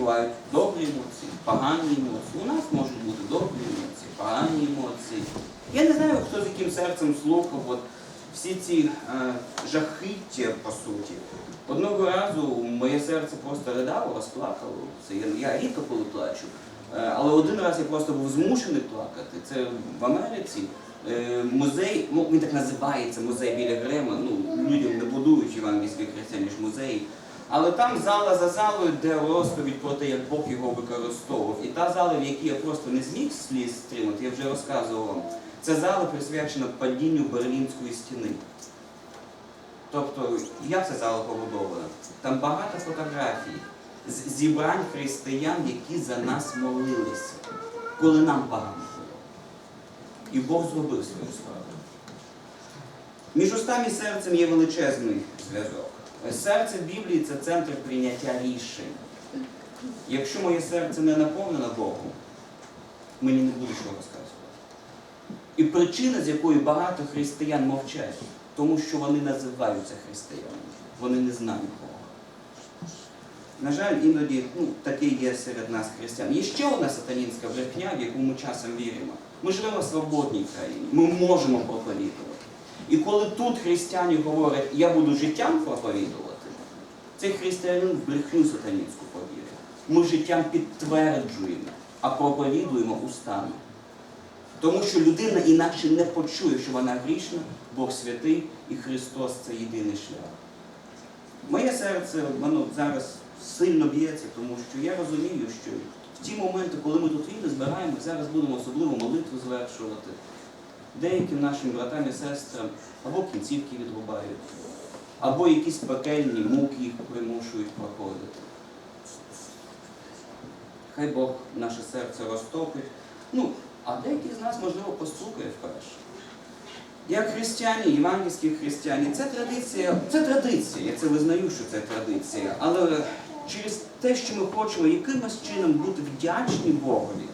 бувають добрі емоції, погані емоції. У нас можуть бути добрі емоції, погані емоції. Я не знаю, хто з яким серцем слухав от всі ці е, жахиття, по суті. Одного разу моє серце просто ридало, розплакало. Це я, я рідко коли плачу. Е, але один раз я просто був змушений плакати. Це в Америці. Е, музей, ну він так називається музей біля Грема. Ну, людям не будують євангельські християни ж музеї. Але там зала за залою, де розповідь про те, як Бог його використовував. І та зала, в якій я просто не зміг сліз стримати, я вже розказував вам. Це зала присвячена падінню Берлінської стіни. Тобто, як ця зала побудована? Там багато фотографій з зібрань християн, які за нас молилися, коли нам погано було. І Бог зробив свою справу. Між устами і серцем є величезний зв'язок. Серце Біблії це центр прийняття рішень. Якщо моє серце не наповнено Богом, мені не буде що розказувати. І причина, з якої багато християн мовчать, тому що вони називаються християнами, вони не знають Бога. На жаль, іноді ну, таке є серед нас християн. Є ще одна сатанінська брехня, в яку ми часом віримо. Ми живемо в свободній країні, ми можемо проповідувати. І коли тут християни говорять, я буду життям проповідувати, цей християнин в брехню сатанінську повірив. Ми життям підтверджуємо, а проповідуємо устами. Тому що людина інакше не почує, що вона грішна, Бог святий і Христос це єдиний шлях. Моє серце воно зараз сильно б'ється, тому що я розумію, що в ті моменти, коли ми тут вільно збираємо, зараз будемо особливо молитву звершувати. Деяким нашим братам і сестрам або кінцівки відрубають, або якісь пекельні муки їх примушують проходити. Хай Бог наше серце розтопить. Ну, а деякі з нас, можливо, постукає вперше. Як християні, євангельські християни, це традиція, це традиція, я це визнаю, що це традиція, але через те, що ми хочемо якимось чином бути вдячні Богові,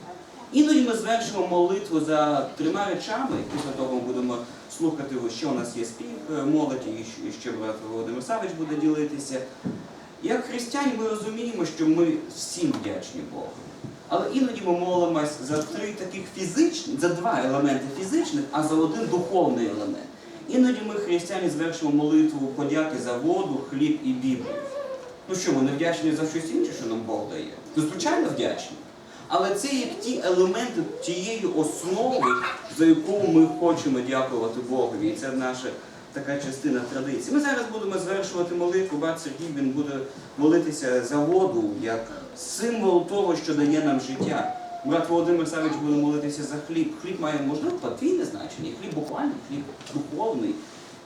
іноді ми звершимо молитву за трьома речами, після того ми будемо слухати, що у нас є спів е, молоді, і ще брат Володимир Савич буде ділитися. Як християни ми розуміємо, що ми всім вдячні Богу. Але іноді ми молимось за три таких фізичні, за два елементи фізичних, а за один духовний елемент. Іноді ми, християни, звершимо молитву подяки за воду, хліб і Біблію. Ну що, ми не вдячні за щось інше, що нам Бог дає? Ну, звичайно, вдячні. Але це як ті елементи тієї основи, за яку ми хочемо дякувати Богові. І це наша така частина традиції. Ми зараз будемо звершувати молитву. Брат Сергій він буде молитися за воду як символ того, що дає нам життя. Брат Володимир Савич буде молитися за хліб. Хліб має можливо подвійне значення. Хліб буквальний, хліб духовний.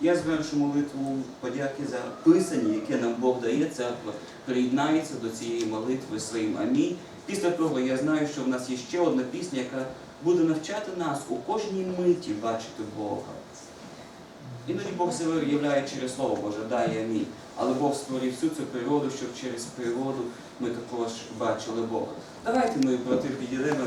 Я звершу молитву подяки за писання, яке нам Бог дає. Церква приєднається до цієї молитви своїм амінь. Після того я знаю, що в нас є ще одна пісня, яка буде навчати нас у кожній миті бачити Бога. Іноді Бог себе виявляє через Слово Боже, дай амінь. Але Бог створив всю цю природу, щоб через природу ми також бачили Бога. Давайте ми, брати, підійдемо,